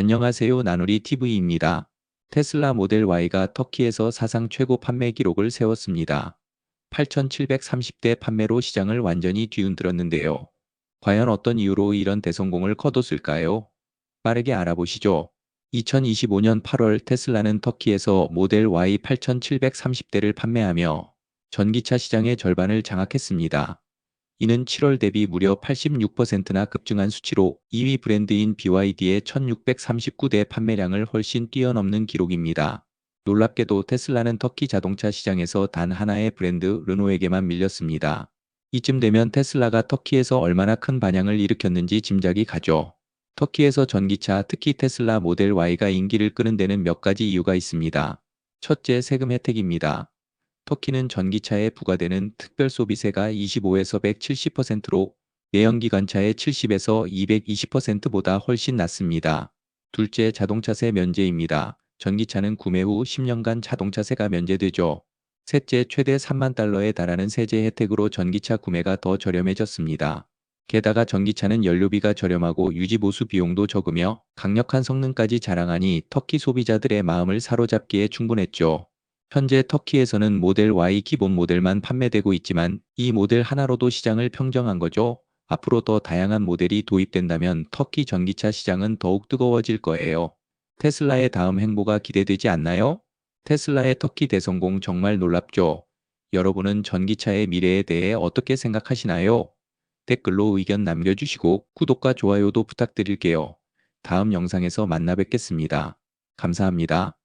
안녕하세요. 나누리 TV입니다. 테슬라 모델 Y가 터키에서 사상 최고 판매 기록을 세웠습니다. 8,730대 판매로 시장을 완전히 뒤흔들었는데요. 과연 어떤 이유로 이런 대성공을 거뒀을까요? 빠르게 알아보시죠. 2025년 8월 테슬라는 터키에서 모델 Y 8,730대를 판매하며 전기차 시장의 절반을 장악했습니다. 이는 7월 대비 무려 86%나 급증한 수치로 2위 브랜드인 BYD의 1639대 판매량을 훨씬 뛰어넘는 기록입니다. 놀랍게도 테슬라는 터키 자동차 시장에서 단 하나의 브랜드 르노에게만 밀렸습니다. 이쯤 되면 테슬라가 터키에서 얼마나 큰 반향을 일으켰는지 짐작이 가죠. 터키에서 전기차 특히 테슬라 모델 Y가 인기를 끄는 데는 몇 가지 이유가 있습니다. 첫째 세금 혜택입니다. 터키는 전기차에 부과되는 특별 소비세가 25에서 170%로 내연기관차의 70에서 220%보다 훨씬 낮습니다. 둘째 자동차세 면제입니다. 전기차는 구매 후 10년간 자동차세가 면제되죠. 셋째 최대 3만 달러에 달하는 세제 혜택으로 전기차 구매가 더 저렴해졌습니다. 게다가 전기차는 연료비가 저렴하고 유지보수 비용도 적으며 강력한 성능까지 자랑하니 터키 소비자들의 마음을 사로잡기에 충분했죠. 현재 터키에서는 모델 Y 기본 모델만 판매되고 있지만 이 모델 하나로도 시장을 평정한 거죠. 앞으로 더 다양한 모델이 도입된다면 터키 전기차 시장은 더욱 뜨거워질 거예요. 테슬라의 다음 행보가 기대되지 않나요? 테슬라의 터키 대성공 정말 놀랍죠? 여러분은 전기차의 미래에 대해 어떻게 생각하시나요? 댓글로 의견 남겨주시고 구독과 좋아요도 부탁드릴게요. 다음 영상에서 만나 뵙겠습니다. 감사합니다.